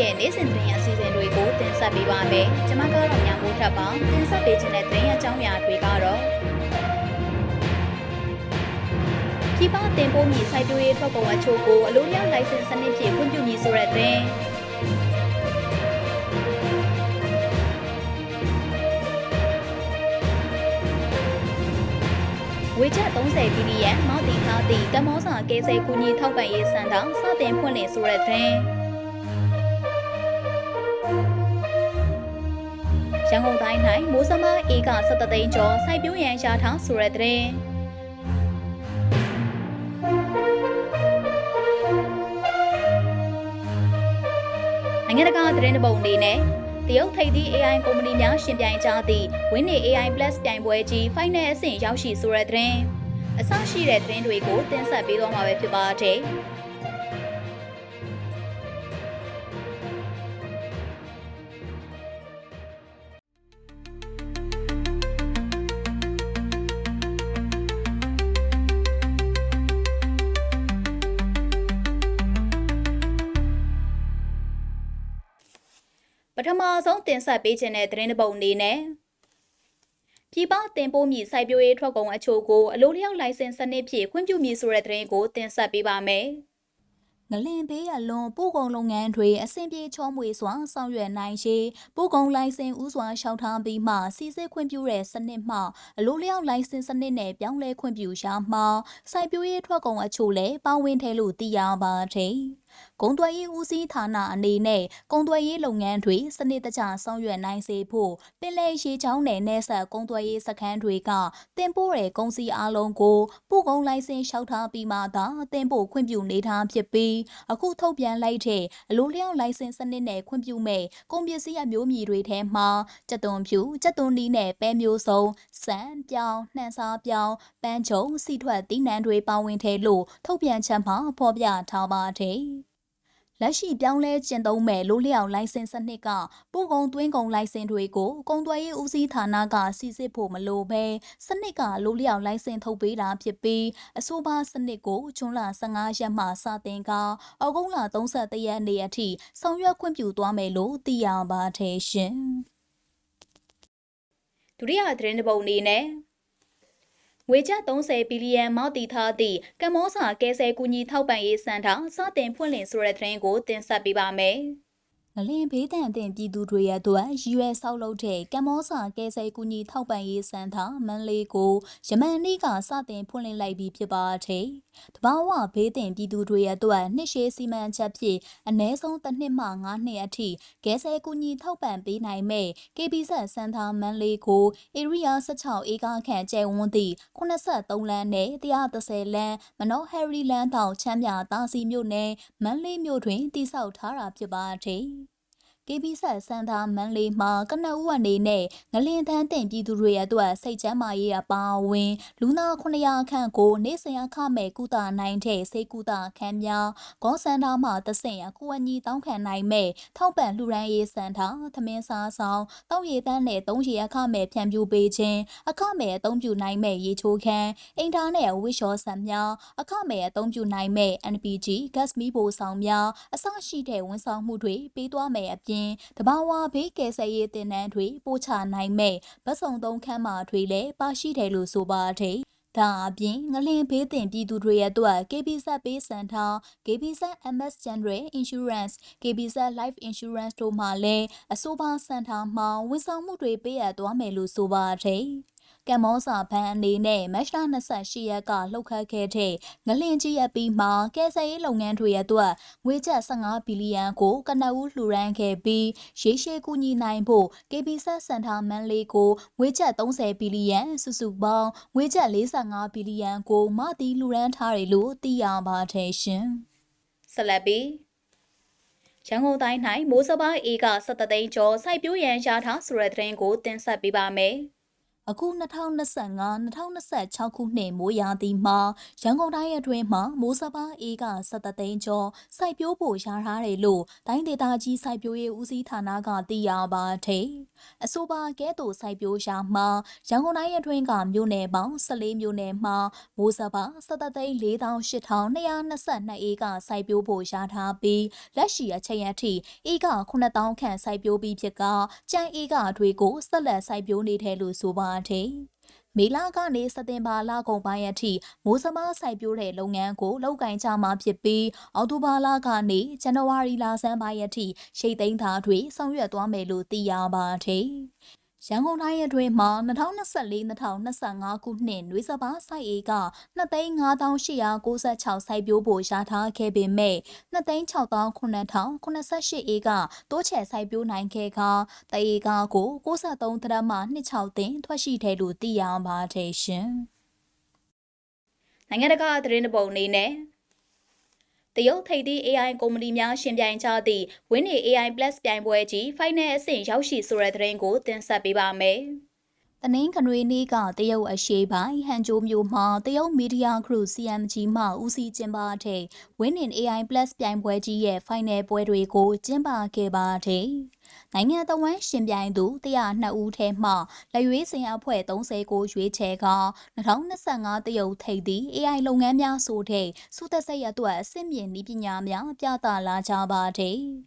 ရဲ့နေ့စဉ်သတင်းအစီအစဉ်တွေကိုတင်ဆက်ပေးပါမယ်။ကျွန်မကတော့ညမိုးထပ်ပါတင်ဆက်ပေးခြင်းတဲ့သတင်းအကြောင်းအရာတွေကတော့ပြပတင်ပို့မြေစိုက်ပျိုးရေးထွက်ကုန်အချို့ကိုအလို့လျောက်လိုင်စင်စနစ်ဖြင့်ခွင့်ပြုမည်ဆိုတဲ့သတင်းဝေချက်30ဘီလီယံမောက်တီထားသည့်ကမ္ဘောစာကဲဆဲကူညီထောက်ပံ့ရေးစံတောင်စတင်ဖွင့်လှစ်ဆိုတဲ့သတင်း ရန်ကုန်တိုင်း၌မိုးစမအေက17သိန်းကျော်စိုက်ပျိုးရန်ရှာထားဆိုတဲ့သတင်းနိုင်ငံတကာသတင်းတစ်ပုဒ်အနေနဲ့တရုတ်ထိပ်သီး AI ကုမ္ပဏီများရှင်ပြိုင်ကြသည့် Winnie AI Plus ပြိုင်ပွဲကြီး Final အဆင့်ရောက်ရှိဆိုတဲ့သတင်းအဆရှိတဲ့သတင်းတွေကိုတင်ဆက်ပေးသွားမှာပဲဖြစ်ပါတယ်။ ပထမဆုံးတင်ဆက်ပေးခြင်းတဲ့သတင်းတစ်ပုဒ်အနေနဲ့ပြည်ပတင်ပို့မြေစိုက်ပျိုးရေးထွက်ကုန်အချို့ကိုအလိုလျောက်လိုင်စင်စနစ်ဖြင့်ခွင့်ပြုမည်ဆိုတဲ့သတင်းကိုတင်ဆက်ပေးပါမယ်။ငလင်ပေးရလွန်ပို့ကုန်လုပ်ငန်းတွေအဆင်ပြေချောမွေစွာဆောင်ရွက်နိုင်ရှိပို့ကုန်လိုင်စင်ဥစွာရှောက်ထားပြီးမှစီစစ်ခွင့်ပြုတဲ့စနစ်မှအလိုလျောက်လိုင်စင်စနစ်နဲ့ပြောင်းလဲခွင့်ပြုရာမှာစိုက်ပျိုးရေးထွက်ကုန်အချို့လည်းပါဝင်တယ်လို့သိရပါတယ်။ ကုံသွယ်ရေးဦးစီးဌာနအနေနဲ့ကုံသွယ်ရေးလုပ်ငန်းတွေစနစ်တကျဆောင်ရွက်နိုင်စေဖို့ပင်လယ်ရေချောင်းနယ်နယ်ဆက်ကုံသွယ်ရေးစခန်းတွေကတင်ပို့တဲ့ကုန်စည်အလုံးကိုပို့ကုန်လိုင်စင်လျှောက်ထားပြီးမှသာတင်ပို့ခွင့်ပြုနေထားဖြစ်ပြီးအခုထုတ်ပြန်လိုက်တဲ့အလိုလျောက်လိုင်စင်စနစ်နဲ့ခွင့်ပြုမဲ့ကုန်ပစ္စည်းအမျိုးအမည်တွေထဲမှာကြက်သွန်ဖြူကြက်သွန်နီးနဲ့ပဲမျိုးစုံစံပြောင်းနှံစားပြောင်းပန်းချုံစီထွက်တီးနှံတွေပါဝင်တယ်လို့ထုတ်ပြန်ချက်မှာဖော်ပြထားပါတယ် လက်ရှိပြောင်းလဲကျင့်သုံးမဲ့လိုလျောက်လိုင်စင်စနစ်ကပို့ကုန်သွင်းကုန်လိုင်စင်တွေကိုကုန်သွယ်ရေးဦးစီးဌာနကစီစစ်ဖို့မလိုဘဲစနစ်ကလိုလျောက်လိုင်စင်ထုတ်ပေးတာဖြစ်ပြီးအဆိုပါစနစ်ကိုဇွန်လ15ရက်မှစတင်ကဩဂုတ်လ31ရက်နေ့အထိဆောင်ရွက်ခွင့်ပြုသွားမယ်လို့သိရပါတယ်ရှင်ဒုတိယသတင်းတစ်ပုဒ်အနေနဲ့ ငွေကျပ်30ဘီလီယံမောက်တီထားသည့်ကမ္ဘောစာကဲဆဲကူညီထောက်ပံ့ရေးစံထောင်စတင်ဖွင့်လှစ်ဆိုတဲ့သတင်းကိုတင်ဆက်ပေးပါမယ်။ ငလင်ဘေးတန်တင်ပြည်သူတွေရဲ့အတွက်ရည်ရွယ်ဆောက်လုပ်တဲ့ကမ္ဘောစာကဲဆဲကူညီထောက်ပံ့ရေးစံထာမန်လေးကိုယမန်နေ့ကစတင်ဖွင့်လှစ်လိုက်ပြီးဖြစ်ပါတယ်။တဘာဝဘေးတင်ပြည်သူတွေရဲ့အတွက်နှစ်ရှည်စီမံချက်ဖြင့်အ ਨੇ ဆုံးတစ်နှစ်မှ9နှစ်အထိကဲဆဲကူညီထောက်ပံ့ပေးနိုင်မဲ့ KBZ စံထာမန်လေးကို area 16ဧကခန့်ကျဲဝန်းသည့်83လမ်းနဲ့130လမ်းမနောဟယ်ရီလမ်းတောင်ချမ်းမြတာစီမြို့နယ်မန်လေးမြို့တွင်တည်ဆောက်ထားတာဖြစ်ပါတယ်။ KB ဆက်စံသာမန်လေးမှာကနအူအနေနဲ့ငလင်တန်းတင်ပြည်သူတွေအတွက်စိတ်ချမ်းမာရေးအပါအဝင် လူနာ900ခန့်ကိုနေစဉ်အခမဲ့ကုသနိုင်တဲ့စေကုသခန်းများဂေါစန်တာမှတဆင့်အကူအညီတောင်းခံနိုင်မဲ့ထောက်ပံ့လှူဒန်းရေးစံတာသမင်းစားဆောင်တောက်ရည်တန်းနဲ့သုံးရည်အခမဲ့ဖြန့်ဖြူးပေးခြင်းအခမဲ့အသုံးပြုနိုင်မဲ့ရေချိုးခန်းအင်တာနက်ဝစ်လျှော်ဆန်များအခမဲ့အသုံးပြုနိုင်မဲ့ NPG gas မီးပိုဆောင်များအစရှိတဲ့ဝန်ဆောင်မှုတွေပေးသွားမယ်အပြင်ပြင်တဘာဝဘေးကယ်ဆယ်ရေးတင်နန်းတွေပို့ချနိုင်မဲ့ဗတ်စုံသုံးခန်းမာတွေလည်းပါရှိတယ်လို့ဆိုပါတယ်ဒါအပြင်ငလင်ဘေးတင်ပြည်သူတွေရဲ့အတွက် KBZ ပေးစံထား KBZ MS General Insurance KBZ Life Insurance တို့မှလည်းအဆိုပါစံထားမှာဝန်ဆောင်မှုတွေပေးရသွားမယ်လို့ဆိုပါတယ် ကမ္ဘောစာဘဏ်အနေနဲ့မတ်လ28ရက်ကလှုပ်ခတ်ခဲ့တဲ့ငလင်ကြီးအပြီးမှာကယ်ဆယ်ရေးလုပ်ငန်းတွေအတွက်ငွေကျပ်15ဘီလီယံကိုကနအူးလှူဒန်းခဲ့ပြီးရေရှည်ကူညီနိုင်ဖို့ KBZ စင်တာမန်လေးကိုငွေကျပ်30ဘီလီယံစုစုပေါင်းငွေကျပ်45ဘီလီယံကိုမတီလှူဒန်းထားတယ်လို့သိရပါတယ်ရှင်။ဆက်လက်ပြီးရန်ကုန်တိုင်း၌မိုးစပါးအေက17သိန်းကျော်စိုက်ပျိုးရန်ရထားဆိုတဲ့သတင်းကိုတင်ဆက်ပေးပါမယ်။ အခု2025-2026ခုနှစ်မိုးရာသီမှာရန်ကုန်တိုင်းအတွင်းမှာမိုးစပါးအေးက17သိန်းကျော်စိုက်ပျိုးဖို့ရှာထားတယ်လို့တိုင်းဒေသကြီးစိုက်ပျိုးရေးဦးစီးဌာနကသိရပါတယ်။အဆိုပါကဲ့သို့စိုက်ပျိုးရှာမှာရန်ကုန်တိုင်းအတွင်းကမြို့နယ်ပေါင်း14မြို့နယ်မှာမိုးစပါး17သိန်း48,222ဧကစိုက်ပျိုးဖို့ရှာထားပြီးလက်ရှိအချိန်အထိဧက9000ခန့်စိုက်ပျိုးပြီးဖြစ်ကကြံဧကတွေကိုဆက်လက်စိုက်ပျိုးနေတယ်လို့ဆိုပါတယ်။မေလကနေစက်တင်ဘာလကုန်ပိုင်းအထိမိုးစမားစိုက်ပျိုးတဲ့လုပ်ငန်းကိုလုပ်ကင်ကြမှာဖြစ်ပြီးအောက်တိုဘာလကနေဇန်နဝါရီလဆန်းပိုင်းအထိရှိတ်သိမ်းသားတွေဆောင်ရွက်သွားမယ်လို့သိရပါတယ်။ ရန်ကုန်တိုင်းအတွင်းမှာ2024-2025ခုနှစ်နွေစပါးစိုက်ဧက2,5896စိုက်ပျိုးဖို့ရှာထားခဲ့ပေမဲ့2,6,988ဧကတိုးချဲ့စိုက်ပျိုးနိုင်ခဲ့ကတဧကကို63တရမ26တင်ထွက်ရှိတယ်လို့သိရပါတယ်ရှင်။နိုင်ငံတကာသတင်းတစ်ပုဒ်အနေနဲ့ တရုတ်ထိပ်သီး AI ကုမ္ပဏီများရှင်ပြိုင်ကြသည့် Winnie AI Plus ပြိုင်ပွဲကြီး Final အဆင့်ရောက်ရှိဆိုတဲ့သတင်းကိုတင်ဆက်ပေးပါမယ်။တနင်္ဂနွေနေ့ကတရုတ်အရှေ့ပိုင်းဟန်ဂျိုးမြို့မှာတရုတ်မီဒီယာဂရု CMG မှဦးစီးကျင်းပတဲ့ Winning AI Plus ပြိုင်ပွဲကြီးရဲ့ final ပွဲတွေကိုကျင်းပခဲ့ပါတယ်။ နိုင်ငံတော်ဝန်ရှင်ပြိုင်သူ102ဦးထဲမှလက်ရွေးစင်အဖွဲ့30ကိုရွေးချယ်က2025တရုတ်ထိပ်သီး AI လုပ်ငန်းများဆိုတဲ့စုသက်စိတ်အတွက်အဆင့်မြင့်နည်းပညာများပြသလာကြပါတယ်။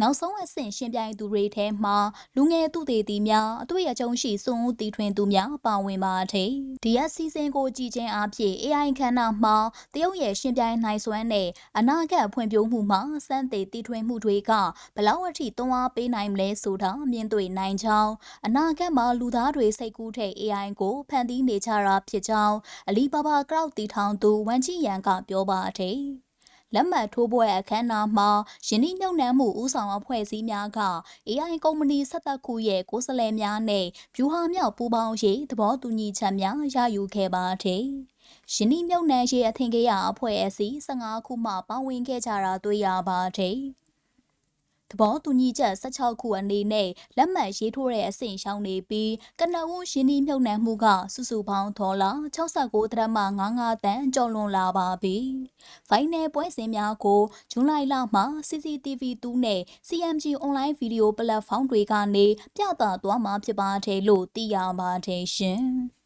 နောက်ဆုံးအဆင့်ရှင်ပြိုင်သူတွေထဲမှာလူငယ်သူသေးသည်များအတွေ့အကြုံရှိစွန့်ဦးတည်ထွင်သူများပါဝင်ပါတယ်။ဒီအစီအစဉ်ကိုကြည်ချင်းအဖြစ် AI ခန္ဓာမှာတရုတ်ရဲ့ရှင်ပြိုင်နိုင်စွမ်းနဲ့အနာဂတ်ဖွံ့ဖြိုးမှုမှာစမ်းသစ်တည်ထွင်မှုတွေကဘလောက်အထိတွန်းအားပေးနိုင်မလဲဆိုတာမြင်တွေ့နိုင်ကြောင်းအနာဂတ်မှာလူသားတွေစိတ်ကူးတဲ့ AI ကိုဖန်တီးနေကြတာဖြစ်ကြောင်းအလီဘာဘာ Cloud တည်ထောင်သူဝမ်ချီယန်ကပြောပါတယ်။ လက်မှတ်ထိုးပွဲအခမ်းအနားမှာယင်းနှိမ့်ညွန့်နှံမှုဦးဆောင်အဖွဲ့အစည်းများက AI ကုမ္ပဏီဆက်သက်ခုရဲ့ကိုယ်စားလှယ်များနဲ့ဗျူဟာမြောက်ပူးပေါင်းရေးသဘောတူညီချက်များရယူခဲ့ပါတယ်။ယင်းနှိမ့်မြုပ်နှံရေးအထင်ကြီးအဖွဲ့အစည်း15ခုမှပါဝင်ခဲ့ကြတာတွေ့ရပါတယ်။ သဘောတူညီချက်16ခုအနေနဲ့လက်မှတ်ရေးထိုးတဲ့အဆင့်ရှောင်းနေပြီးကနအူးရင်းနှီးမြှုပ်နှံမှုကစုစုပေါင်းဒေါ်လာ69ဒရမ55တန်ကျော်လွန်လာပါပြီ။ဖိုင်နယ်ပွဲစဉ်များကိုဇွန်လလမှာ CCTV 2နဲ့ CMG Online Video Platform တွေကနေပြသသွားမှာဖြစ်ပါတယ်လို့သိရပါတယ်ရှင်။